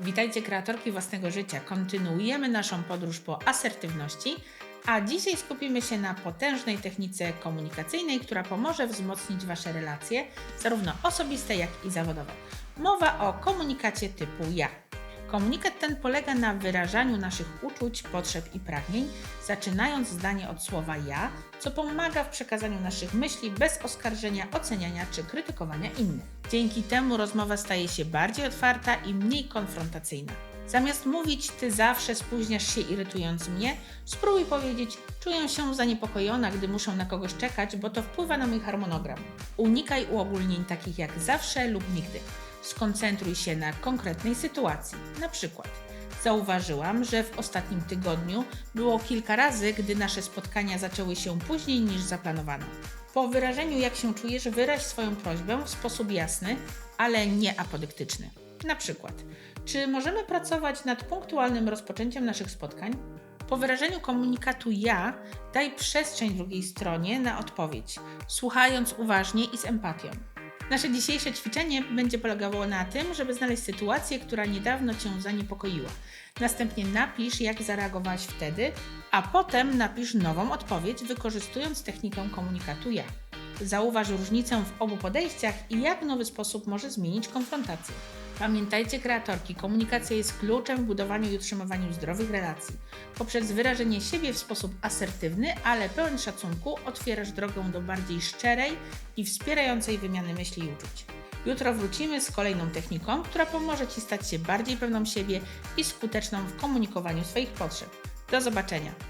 Witajcie kreatorki własnego życia. Kontynuujemy naszą podróż po asertywności, a dzisiaj skupimy się na potężnej technice komunikacyjnej, która pomoże wzmocnić Wasze relacje, zarówno osobiste, jak i zawodowe. Mowa o komunikacie typu ja. Komunikat ten polega na wyrażaniu naszych uczuć, potrzeb i pragnień, zaczynając zdanie od słowa ja, co pomaga w przekazaniu naszych myśli bez oskarżenia, oceniania czy krytykowania innych. Dzięki temu rozmowa staje się bardziej otwarta i mniej konfrontacyjna. Zamiast mówić, ty zawsze spóźniasz się irytując mnie, spróbuj powiedzieć, czuję się zaniepokojona, gdy muszę na kogoś czekać, bo to wpływa na mój harmonogram. Unikaj uogólnień takich jak zawsze lub nigdy. Skoncentruj się na konkretnej sytuacji. Na przykład, zauważyłam, że w ostatnim tygodniu było kilka razy, gdy nasze spotkania zaczęły się później niż zaplanowano. Po wyrażeniu, jak się czujesz, wyraź swoją prośbę w sposób jasny, ale nie apodyktyczny. Na przykład, czy możemy pracować nad punktualnym rozpoczęciem naszych spotkań? Po wyrażeniu komunikatu ja, daj przestrzeń drugiej stronie na odpowiedź, słuchając uważnie i z empatią. Nasze dzisiejsze ćwiczenie będzie polegało na tym, żeby znaleźć sytuację, która niedawno Cię zaniepokoiła. Następnie napisz, jak zareagowałaś wtedy, a potem napisz nową odpowiedź, wykorzystując technikę komunikatu ja. Zauważ różnicę w obu podejściach i jak nowy sposób może zmienić konfrontację. Pamiętajcie, kreatorki, komunikacja jest kluczem w budowaniu i utrzymywaniu zdrowych relacji. Poprzez wyrażenie siebie w sposób asertywny, ale pełen szacunku, otwierasz drogę do bardziej szczerej i wspierającej wymiany myśli i uczuć. Jutro wrócimy z kolejną techniką, która pomoże Ci stać się bardziej pewną siebie i skuteczną w komunikowaniu swoich potrzeb. Do zobaczenia!